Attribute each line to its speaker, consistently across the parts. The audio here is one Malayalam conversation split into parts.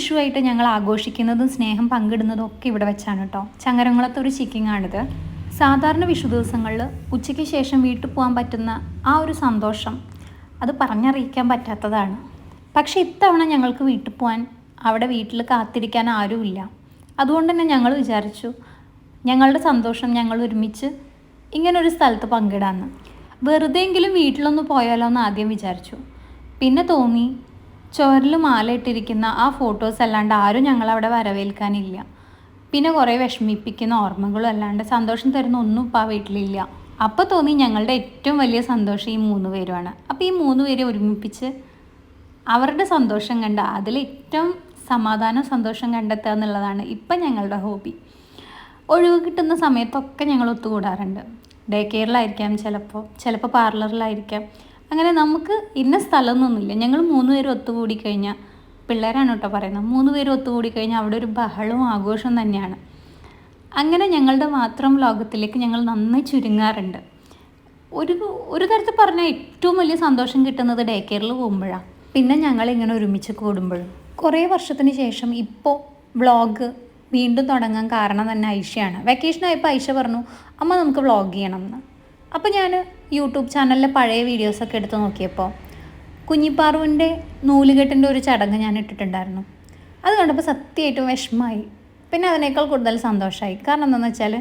Speaker 1: വിഷുവായിട്ട് ഞങ്ങൾ ആഘോഷിക്കുന്നതും സ്നേഹം പങ്കിടുന്നതും ഒക്കെ ഇവിടെ വെച്ചാണ് കേട്ടോ ചങ്ങരംകുളത്ത് ഒരു ചിക്കിങ് ആണിത്. സാധാരണ വിഷു ദിവസങ്ങളിൽ ഉച്ചയ്ക്ക് ശേഷം വീട്ടിൽ പോകാൻ പറ്റുന്ന ആ ഒരു സന്തോഷം അത് പറഞ്ഞറിയിക്കാൻ പറ്റാത്തതാണ്. പക്ഷേ ഇത്തവണ ഞങ്ങൾക്ക് വീട്ടിൽ പോകാൻ അവിടെ വീട്ടിൽ കാത്തിരിക്കാൻ ആരുമില്ല അതുകൊണ്ട് തന്നെ ഞങ്ങൾ വിചാരിച്ചു ഞങ്ങളുടെ സന്തോഷം ഞങ്ങൾ ഒരുമിച്ച് ഇങ്ങനൊരു സ്ഥലത്ത് പങ്കിടാമെന്ന്. വെറുതെയെങ്കിലും വീട്ടിലൊന്ന് പോയാലോ എന്ന് ആദ്യം വിചാരിച്ചു. പിന്നെ തോന്നി ചോരിൽ മാലയിട്ടിരിക്കുന്ന ആ ഫോട്ടോസ് അല്ലാണ്ട് ആരും ഞങ്ങളവിടെ വരവേൽക്കാനില്ല. പിന്നെ കുറേ വിഷമിപ്പിക്കുന്ന ഓർമ്മകളും അല്ലാണ്ട് സന്തോഷം തരുന്ന ഒന്നും ഇപ്പോൾ ആ വീട്ടിലില്ല. അപ്പോൾ തോന്നി ഞങ്ങളുടെ ഏറ്റവും വലിയ സന്തോഷം ഈ മൂന്ന് പേരുമാണ് അപ്പോൾ ഈ മൂന്ന് പേരെ ഒരുമിപ്പിച്ച് അവരുടെ സന്തോഷം കണ്ട അതിൽ ഏറ്റവും സമാധാനം സന്തോഷം കണ്ടെത്തുക എന്നുള്ളതാണ് ഇപ്പം ഞങ്ങളുടെ ഹോബി. ഒഴിവ് കിട്ടുന്ന സമയത്തൊക്കെ ഞങ്ങൾ ഒത്തുകൂടാറുണ്ട്. ഡേ കെയറിലായിരിക്കാം ചിലപ്പോൾ ചിലപ്പോൾ പാർലറിലായിരിക്കാം. അങ്ങനെ നമുക്ക് ഇന്ന സ്ഥലമൊന്നുമില്ല. ഞങ്ങൾ മൂന്ന് പേര് ഒത്തുകൂടി കഴിഞ്ഞാൽ പിള്ളേരാണ് കേട്ടോ പറയുന്നത്. മൂന്ന് പേരും ഒത്തുകൂടി കഴിഞ്ഞാൽ അവിടെ ഒരു ബഹളവും ആഘോഷവും തന്നെയാണ്. അങ്ങനെ ഞങ്ങളുടെ മാത്രം ലോകത്തിലേക്ക് ഞങ്ങൾ നന്നായി ചുരുങ്ങാറുണ്ട്. ഒരു ഒരു തരത്തിൽ പറഞ്ഞാൽ ഏറ്റവും വലിയ സന്തോഷം കിട്ടുന്നത് ഡേ കെയറിൽ പോകുമ്പോഴാണ് പിന്നെ ഞങ്ങൾ ഇങ്ങനെ ഒരുമിച്ച് കൂടുമ്പോഴും. കുറേ വർഷത്തിന് ശേഷം ഇപ്പോൾ വ്ളോഗ് വീണ്ടും തുടങ്ങാൻ കാരണം തന്നെ ഐഷയാണ്. വെക്കേഷൻ ആയപ്പോൾ ഐഷ പറഞ്ഞു അമ്മ നമുക്ക് വ്ളോഗ് ചെയ്യണം എന്ന്. അപ്പോൾ ഞാൻ യൂട്യൂബ് ചാനലിലെ പഴയ വീഡിയോസൊക്കെ എടുത്ത് നോക്കിയപ്പോൾ കുഞ്ഞിപ്പാറുവിന്റെ നൂലുകെട്ടിന്റെ ഒരു ചടങ്ങ് ഞാൻ ഇട്ടിട്ടുണ്ടായിരുന്നു. അത് കണ്ടപ്പോൾ സത്യമായിട്ടും വിഷമമായി പിന്നെ അതിനേക്കാൾ കൂടുതൽ സന്തോഷമായി കാരണം എന്താണെന്ന് വെച്ചാൽ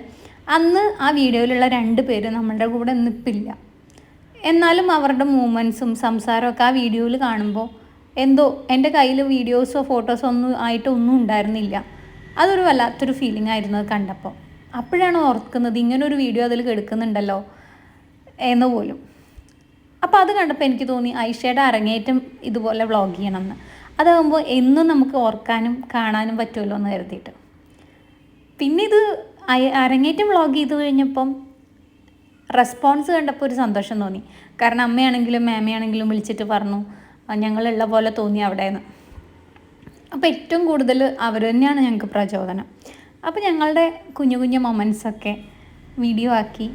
Speaker 1: അന്ന് ആ വീഡിയോയിലുള്ള രണ്ട് പേര് നമ്മളുടെ കൂടെ നിൽപ്പില്ല എന്നാലും അവരുടെ മൂമെൻസും സംസാരമൊക്കെ ആ വീഡിയോയിൽ കാണുമ്പോൾ എന്തോ എന്റെ കയ്യിൽ വീഡിയോസോ ഫോട്ടോസോ ഒന്നും ആയിട്ട് ഒന്നും ഉണ്ടായിരുന്നില്ല. അതൊരു വല്ലാത്തൊരു ഫീലിംഗ് ആയിരുന്നു അത് കണ്ടപ്പോൾ അപ്പോഴാണ് ഓർക്കുന്നത് ഇങ്ങനൊരു വീഡിയോ അതിൽ കെടുക്കുന്നുണ്ടല്ലോ. എന്ന് പോലും. അപ്പോൾ അത് കണ്ടപ്പോൾ എനിക്ക് തോന്നി ഐഷയുടെ അരങ്ങേറ്റം ഇതുപോലെ വ്ളോഗ് ചെയ്യണം എന്ന് അതാകുമ്പോൾ എന്നും നമുക്ക് ഓർക്കാനും കാണാനും പറ്റുമല്ലോ എന്ന് കരുതിയിട്ട്. പിന്നെ ഇത് അരങ്ങേറ്റം വ്ളോഗ് ചെയ്തു കഴിഞ്ഞപ്പം റെസ്പോൺസ് കണ്ടപ്പോൾ ഒരു സന്തോഷം തോന്നി. കാരണം അമ്മയാണെങ്കിലും മാമയാണെങ്കിലും വിളിച്ചിട്ട് പറഞ്ഞു "ആ, ഞങ്ങളുള്ള പോലെ തോന്നി അവിടെയെന്ന് അപ്പോൾ ഏറ്റവും കൂടുതൽ അവർ തന്നെയാണ് ഞങ്ങൾക്ക് പ്രചോദനം. അപ്പോൾ ഞങ്ങളുടെ കുഞ്ഞു കുഞ്ഞു മൊമെൻസൊക്കെ വീഡിയോ ആക്കി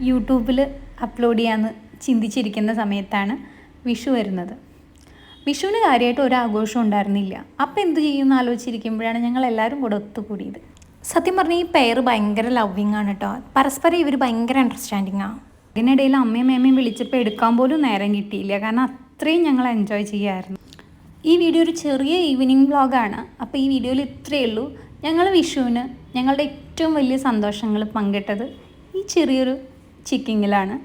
Speaker 1: യൂട്യൂബിൽ അപ്ലോഡ് ചെയ്യാമെന്ന് ചിന്തിച്ചിരിക്കുന്ന സമയത്താണ് വിഷു വരുന്നത്. വിഷുവിന് കാര്യമായിട്ട് ഒരു ഉണ്ടായിരുന്നില്ല. അപ്പോൾ എന്ത് ചെയ്യുമെന്ന് ആലോചിച്ചിരിക്കുമ്പോഴാണ് ഞങ്ങൾ എല്ലാവരും കൂടെ ഒത്തുകൂടിയത്. സത്യം പറഞ്ഞാൽ ഈ പെയർ ഭയങ്കര ലവ്വിങ് ആണ് കേട്ടോ പരസ്പരം ഇവർ ഭയങ്കര അണ്ടർസ്റ്റാൻഡിങ് ആണ് ഇതിനിടയിൽ അമ്മയും മേമയും വിളിച്ചപ്പോൾ എടുക്കാൻ പോലും നേരം കിട്ടിയില്ല. കാരണം അത്രയും ഞങ്ങൾ എൻജോയ് ചെയ്യായിരുന്നു. ഈ വീഡിയോ ഒരു ചെറിയ ഈവനിങ് വ്ളോഗാണ് അപ്പോൾ ഈ വീഡിയോയിൽ ഇത്രയേ ഉള്ളൂ. ഞങ്ങൾ വിഷുവിന് ഞങ്ങളുടെ ഏറ്റവും വലിയ സന്തോഷങ്ങൾ പങ്കിട്ടത് ഈ ചെറിയൊരു ചിക്കിങ്ങിലാണ്.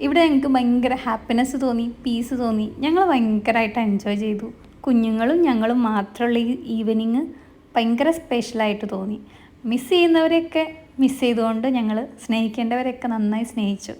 Speaker 1: ഇവിടെ ഞങ്ങൾക്ക് ഭയങ്കര ഹാപ്പിനെസ് തോന്നി പീസ് തോന്നി. ഞങ്ങൾ ഭയങ്കരമായിട്ട് എൻജോയ് ചെയ്തു. കുഞ്ഞുങ്ങളും ഞങ്ങളും മാത്രമുള്ള ഈ ഈവനിങ് ഭയങ്കര സ്പെഷ്യലായിട്ട് തോന്നി. മിസ് ചെയ്യുന്നവരെയൊക്കെ മിസ് ചെയ്തുകൊണ്ട് ഞങ്ങൾ സ്നേഹിക്കേണ്ടവരെയൊക്കെ നന്നായി സ്നേഹിച്ചു.